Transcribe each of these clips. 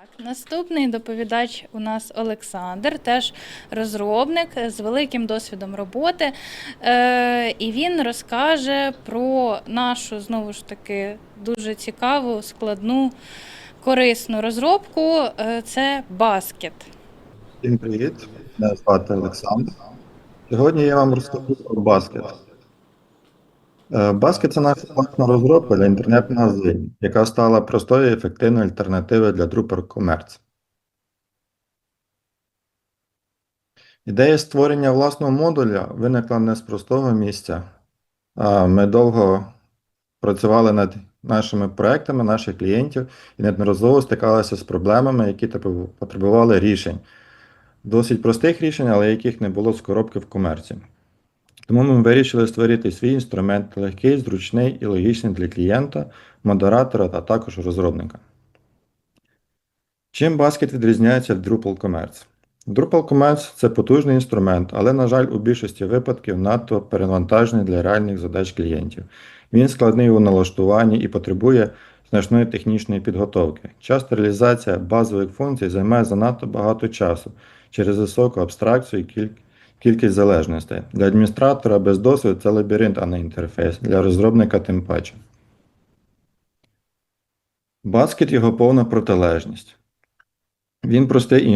Так, наступний доповідач у нас Олександр, теж розробник з великим досвідом роботи. Е, і він розкаже про нашу знову ж таки дуже цікаву, складну, корисну розробку. Е, це баскет. Всім привіт! Мене звати Олександр. Сьогодні я вам розкажу про баскет. Е, Баскет це наша власна розробка для інтернет-магазинів, яка стала простою і ефективною альтернативою для Drupal Commerce. Ідея створення власного модуля виникла не з простого місця. Ми довго працювали над нашими проектами, наших клієнтів і неодноразово стикалися з проблемами, які потребували рішень досить простих рішень, але яких не було з коробки в комерції. Тому ми вирішили створити свій інструмент легкий, зручний і логічний для клієнта, модератора та також розробника. Чим Basket відрізняється від Drupal Commerce? Drupal Commerce це потужний інструмент, але, на жаль, у більшості випадків надто перевантажений для реальних задач клієнтів. Він складний у налаштуванні і потребує значної технічної підготовки. Часто реалізація базових функцій займає занадто багато часу через високу абстракцію і кіль- кількість залежностей. Для адміністратора без досвіду це лабіринт, а не інтерфейс. Для розробника тим паче. Баскет його повна протилежність. Він простий і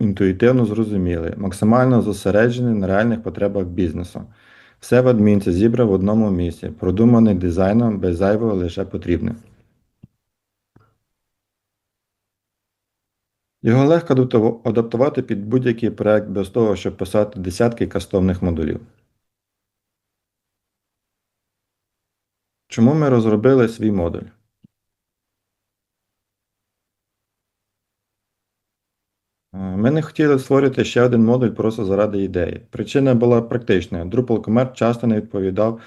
інтуїтивно зрозумілий, максимально зосереджений на реальних потребах бізнесу. Все в адмінці зібрав в одному місці, продуманий дизайном без зайвого лише потрібне. Його легко адаптувати під будь-який проект без того, щоб писати десятки кастомних модулів. Чому ми розробили свій модуль? Е, Ми не хотіли створити ще один модуль просто заради ідеї. Причина була практичною. Drupal Commerce часто не відповідав,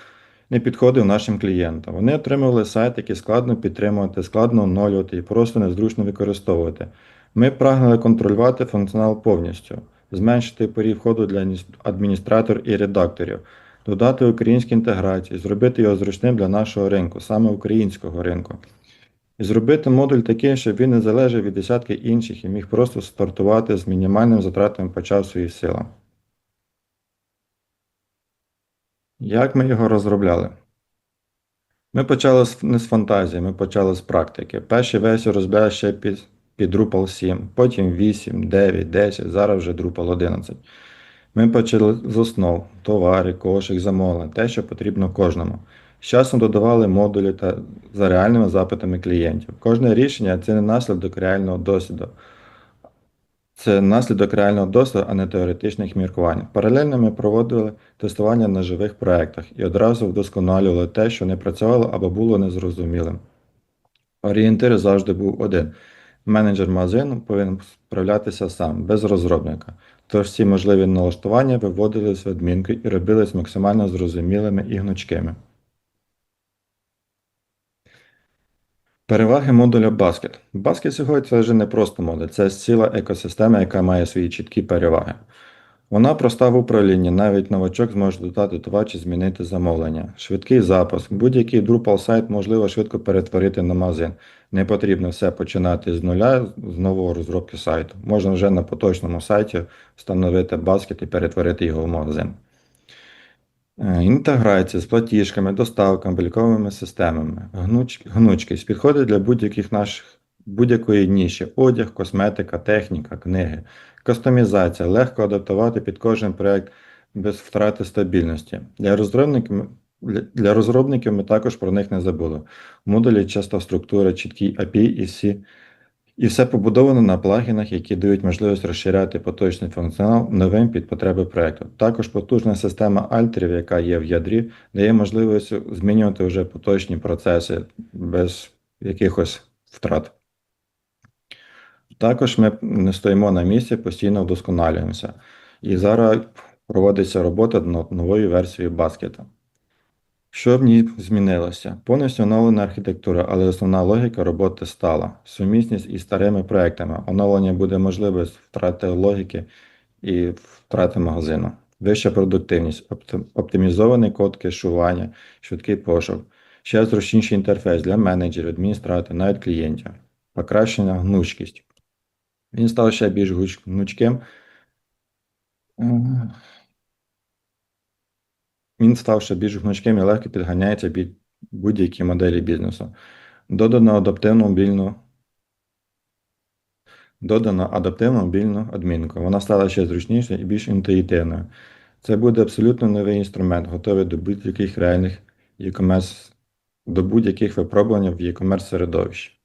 не підходив нашим клієнтам. Вони отримували сайт, який складно підтримувати, складно оновлювати і просто незручно використовувати. Ми прагнули контролювати функціонал повністю, зменшити поріг входу для адміністраторів і редакторів, додати українські інтеграції, зробити його зручним для нашого ринку, саме українського ринку. І зробити модуль такий, щоб він не залежав від десятки інших і міг просто стартувати з мінімальним затратами по часу і силам. Як ми його розробляли? Ми почали не з фантазії, ми почали з практики. Перші версії розробляли ще під, під Drupal 7, потім 8, 9, 10, зараз вже Drupal 11. Ми почали з основ, товари, кошик, замовлення, те, що потрібно кожному. З часом додавали модулі та за реальними запитами клієнтів. Кожне рішення це не наслідок реального досвіду. Це наслідок реального досвіду, а не теоретичних міркувань. Паралельно ми проводили тестування на живих проєктах і одразу вдосконалювали те, що не працювало або було незрозумілим. Орієнтир завжди був один. Менеджер магазину повинен справлятися сам, без розробника. Тож всі можливі налаштування виводились в адмінки і робились максимально зрозумілими і гнучкими. Переваги модуля Basket. Basket сьогодні це вже не просто модуль, це ціла екосистема, яка має свої чіткі переваги. Вона проста в управлінні, навіть новачок зможе додати товар чи змінити замовлення. Швидкий запуск. Будь-який Drupal сайт можливо швидко перетворити на магазин. Не потрібно все починати з нуля, з нового розробки сайту. Можна вже на поточному сайті встановити Basket і перетворити його в магазин. Е, Інтеграція з платіжками, доставками, обліковими системами, гнуч, гнучкість підходить для будь-яких наших будь-якої ніші: одяг, косметика, техніка, книги, кастомізація, легко адаптувати під кожен проект без втрати стабільності. Для розробників, для- розробників ми також про них не забули. В модулі часто структура, чіткі API і всі. І все побудовано на плагінах, які дають можливість розширяти поточний функціонал новим під потреби проекту. Також потужна система альтерів, яка є в ядрі, дає можливість змінювати вже поточні процеси без якихось втрат. Також ми не стоїмо на місці, постійно вдосконалюємося. І зараз проводиться робота над новою версією баскета. Що в ній змінилося? Повністю оновлена архітектура, але основна логіка роботи стала. Сумісність із старими проектами. Оновлення буде можливе без втрати логіки і втрати магазину. Вища продуктивність, оптимізований код кешування, швидкий пошук, ще зручніший інтерфейс для менеджерів, адміністраторів, навіть клієнтів. Покращена гнучкість. Він став ще більш гнучким. Він став ще більш гнучким і легко підганяється під будь-які моделі бізнесу. Додано адаптивну мобільну Додано адаптивну мобільну адмінку. Вона стала ще зручнішою і більш інтуїтивною. Це буде абсолютно новий інструмент, готовий до будь-яких реальних e-commerce, до будь-яких випробувань в e-commerce середовищі.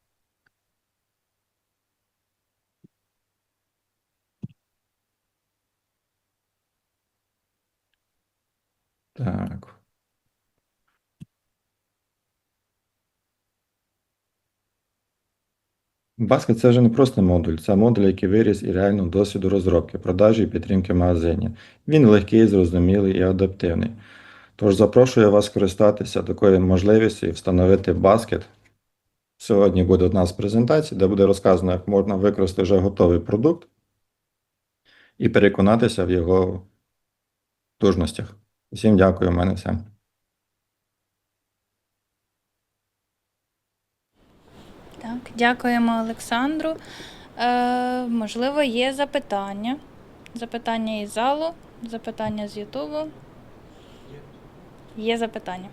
Так. Баскет це вже не просто модуль, це модуль, який виріс і реально досвіду розробки, продажі і підтримки в магазині. Він легкий, зрозумілий і адаптивний. Тож запрошую вас скористатися такою можливістю і встановити баскет. Сьогодні буде одна з презентацій, де буде розказано, як можна використати вже готовий продукт і переконатися в його тужностях. Всім дякую, у мене все. Так, дякуємо Олександру. Е, можливо, є запитання. Запитання із залу, запитання з Ютубу. Є запитання.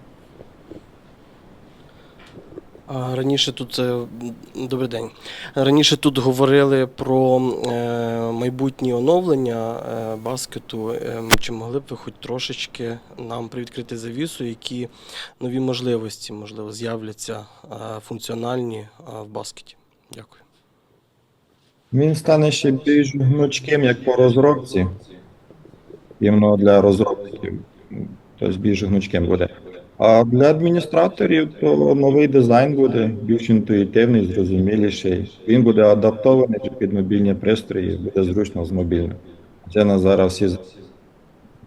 Раніше тут е, добрий день. Раніше тут говорили про е, майбутні оновлення е, баскету. Чи могли б ви хоч трошечки нам привідкрити завісу, які нові можливості, можливо, з'являться функціональні в баскеті? Дякую. Він стане ще більш гнучким, як по розробці. Іменно для розробників. Тобто більш гнучким буде. А для адміністраторів то новий дизайн буде більш інтуїтивний, зрозуміліший. Він буде адаптований під мобільні пристрої, буде зручно з мобільним. Це на зараз всі, з-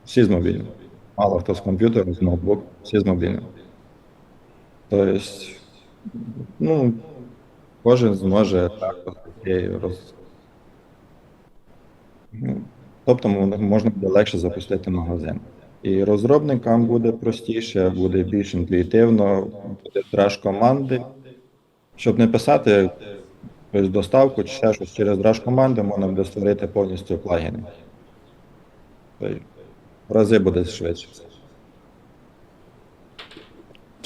всі з мобільним. Мало хто з комп'ютером, з ноутбук, всі з мобільним. Тобто, ну, кожен зможе так роз... Ну, Тобто можна буде легше запустити магазин. І розробникам буде простіше, буде більш інтуїтивно, буде драж команди. Щоб не писати якусь доставку чи ще щось через драж команди, можна буде створити повністю плагіни. В рази буде швидше.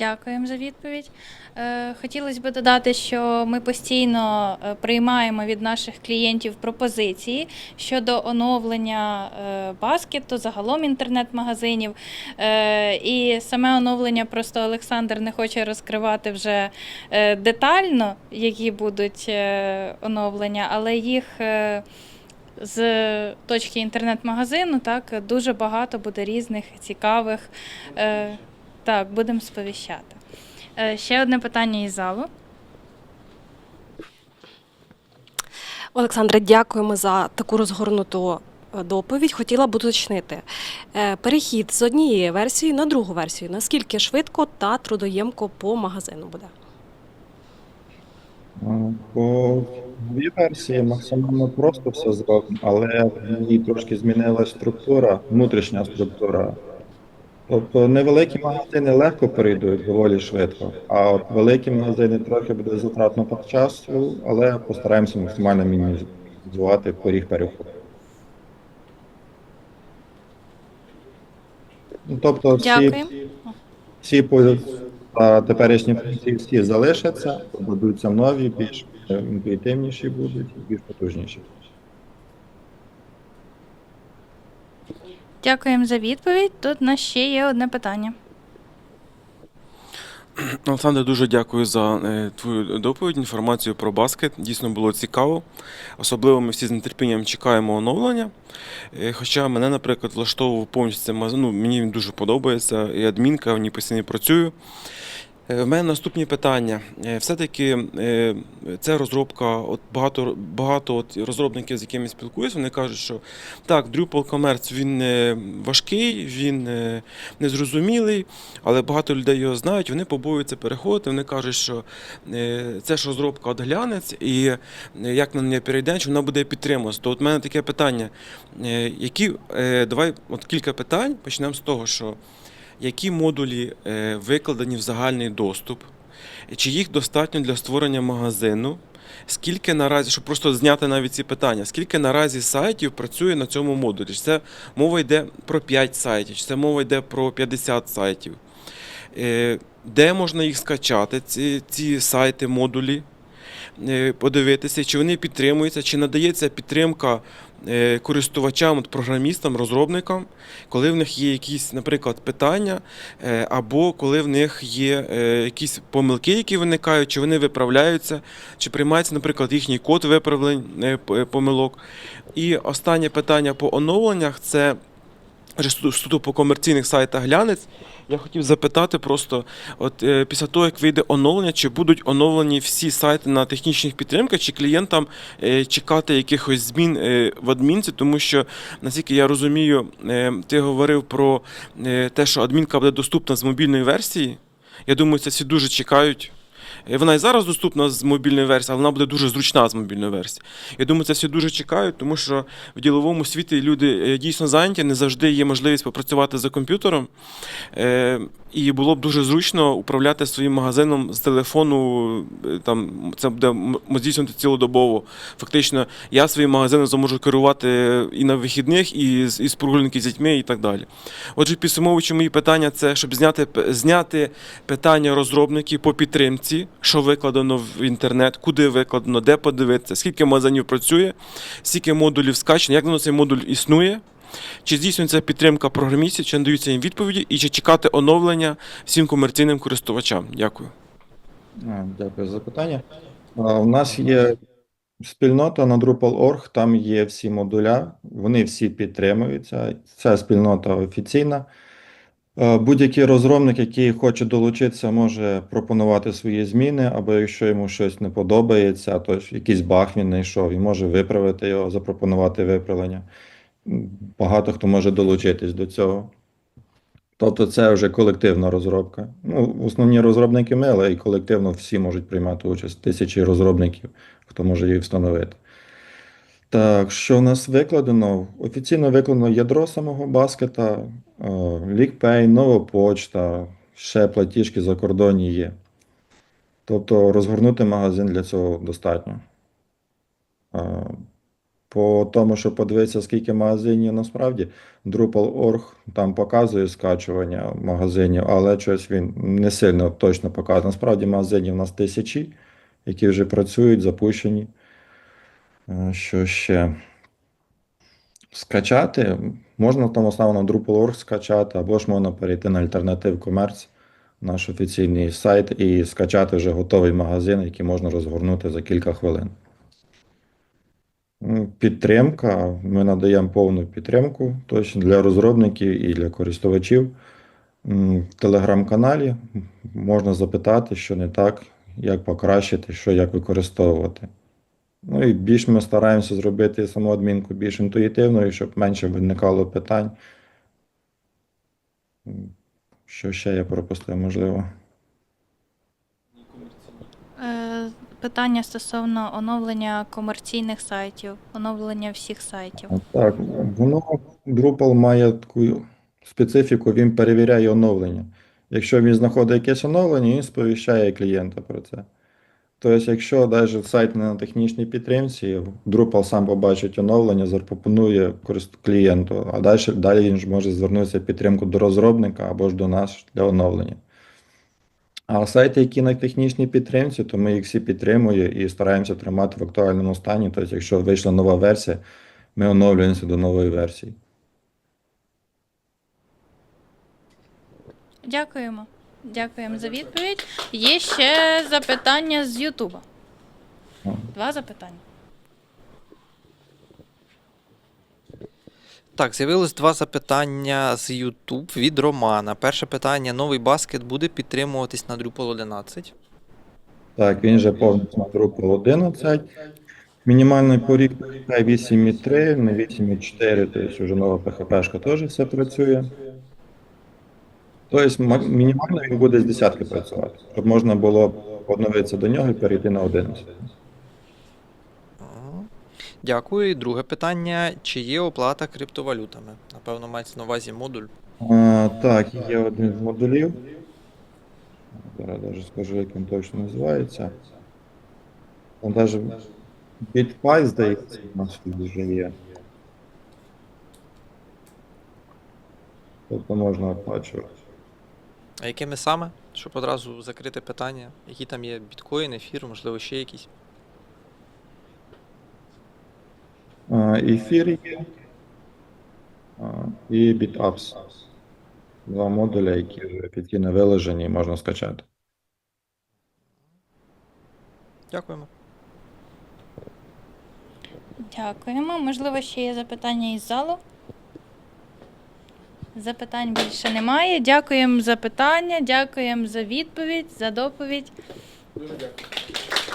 Дякуємо за відповідь. Е, Хотілося б додати, що ми постійно е, приймаємо від наших клієнтів пропозиції щодо оновлення е, баскету, загалом інтернет-магазинів. І саме оновлення просто Олександр не хоче розкривати вже детально, які будуть оновлення, але їх. З точки інтернет-магазину так дуже багато буде різних цікавих. Е, так, будемо сповіщати. Е, Ще одне питання із залу. Олександре, дякуємо за таку розгорнуту е, доповідь. Хотіла б уточнити е, перехід з однієї версії на другу версію. Наскільки швидко та трудоємко по магазину буде? По новій версії максимально просто все зроблено, але в ній трошки змінилася структура, внутрішня структура. Тобто невеликі магазини легко перейдуть доволі швидко, а от великі магазини трохи буде затратно по часу, але постараємося максимально мінімізувати поріг переходу. Ну, Тобто всі, всі та теперішні функції всі залишаться, додаються нові, більш е, інтуїтивніші будуть і більш потужніші. Дякуємо за відповідь. Тут у нас ще є одне питання. Олександр, дуже дякую за е, твою доповідь, інформацію про баскет. Дійсно було цікаво. Особливо ми всі з нетерпінням чекаємо оновлення. Е, Хоча мене, наприклад, влаштовував повністю. Ну, мені він дуже подобається. І адмінка, в ній постійно працюю. Е, В мене наступні питання. Е, Все-таки це розробка, от багато, багато от розробників, з якими спілкуюся, вони кажуть, що так, Drupal Commerce він е, важкий, він незрозумілий, але багато людей його знають, вони побоюються переходити, вони кажуть, що це ж розробка от глянець, і як на неї перейдемо, чи вона буде підтримуватися. То от в мене таке питання, які, давай от кілька питань, почнемо з того, що які модулі е, викладені в загальний доступ, чи їх достатньо для створення магазину, Скільки наразі, щоб просто зняти навіть ці питання, скільки наразі сайтів працює на цьому модулі? Чи це мова йде про 5 сайтів, чи це мова йде про 50 сайтів? Е, Де можна їх скачати, ці, ці сайти, модулі, подивитися, чи вони підтримуються, чи надається підтримка е, користувачам, програмістам, розробникам, коли в них є якісь, наприклад, питання, е, або коли в них є е, якісь помилки, які виникають, чи вони виправляються, чи приймається, наприклад, їхній код виправлень е, е, помилок. І останнє питання по оновленнях це. Суто по комерційних сайтах глянець. Я хотів запитати просто, от е, після того, як вийде оновлення, чи будуть оновлені всі сайти на технічних підтримках, чи клієнтам е, чекати якихось змін е, в адмінці, тому що, наскільки я розумію, ти говорив про те, що адмінка буде доступна з мобільної версії. Я думаю, це всі дуже чекають. Е, Вона і зараз доступна з мобільної версії, але вона буде дуже зручна з мобільної версії. Я думаю, це всі дуже чекають, тому що в діловому світі люди е, дійсно зайняті, не завжди є можливість попрацювати за комп'ютером. Е, І було б дуже зручно управляти своїм магазином з телефону. Там це буде здійснювати цілодобово. Фактично, я своїм магазином зможу керувати і на вихідних, і з, і з прогулянки з дітьми, і так далі. Отже, підсумовуючи мої питання, це щоб зняти, зняти питання розробників по підтримці, що викладено в інтернет, куди викладено, де подивитися, скільки магазинів працює, скільки модулів скачано, як давно цей модуль існує. Чи здійснюється підтримка програмістів, чи надаються їм відповіді, і чи чекати оновлення всім комерційним користувачам? Дякую. Дякую за запитання. У нас є спільнота на Drupal.org, там є всі модуля, вони всі підтримуються. Ця спільнота офіційна. Е, Будь-який розробник, який хоче долучитися, може пропонувати свої зміни, або якщо йому щось не подобається, то якийсь баг він знайшов, і може виправити його, запропонувати виправлення. Багато хто може долучитись до цього. Тобто це вже колективна розробка. Ну, основні розробники ми, але і колективно всі можуть приймати участь. Тисячі розробників, хто може її встановити. Так, що в нас викладено? Офіційно викладено ядро самого баскета, LeakPay, нова почта, ще платіжки за кордоні є. Тобто розгорнути магазин для цього достатньо. По тому, що подивитися, скільки магазинів насправді, Drupal.org там показує скачування магазинів, але щось він не сильно точно показує. Насправді магазинів у нас тисячі, які вже працюють, запущені. Що ще? Скачати можна там основно Drupal.org скачати, або ж можна перейти на Alternative Commerce, наш офіційний сайт, і скачати вже готовий магазин, який можна розгорнути за кілька хвилин. Ну, Підтримка. Ми надаємо повну підтримку точно для розробників і для користувачів. В телеграм-каналі можна запитати, що не так, як покращити, що як використовувати. Ну і більш ми стараємося зробити саму адмінку більш інтуїтивною, щоб менше виникало питань. Що ще я пропустив, можливо? Е, Питання стосовно оновлення комерційних сайтів, оновлення всіх сайтів. Так, воно Drupal має таку специфіку, він перевіряє оновлення. Якщо він знаходить якесь оновлення, він сповіщає клієнта про це. Тобто, якщо навіть сайт не на технічній підтримці, Drupal сам побачить оновлення, запропонує клієнту, а далі, далі він ж може звернутися в підтримку до розробника або ж до нас для оновлення. А сайти, які на технічній підтримці, то ми їх всі підтримуємо і стараємося тримати в актуальному стані. Тобто, якщо вийшла нова версія, ми оновлюємося до нової версії. Дякуємо. Дякуємо за відповідь. Є ще запитання з Ютуба. Два запитання. Так, з'явилось два запитання з YouTube від Романа. Перше питання: новий баскет буде підтримуватись на Drupal 11? Так, він же повністю на Drupal 11. Мінімальний поріг 8.3, не 8.4, тобто вже нова PHP-шка теж все працює. Тобто мінімально він буде з десятки працювати, щоб можна було подновитися до нього і перейти на 11. Дякую. І друге питання: чи є оплата криптовалютами? Напевно, мається на увазі модуль. А, так, є один з модулів. Зараз навіть скажу, як він точно називається. Там навіть BitPy, здається, у нас тут вже є. Тобто можна оплачувати. А якими саме? Щоб одразу закрити питання, які там є біткоін, ефір, можливо, ще якісь. Ефір є. І BitApps. Два модуля, які вже офіційно виложені і можна скачати. Дякуємо. Дякуємо. Можливо, ще є запитання із залу. Запитань більше немає. Дякуємо за питання, дякуємо за відповідь, за доповідь. Дуже дякую.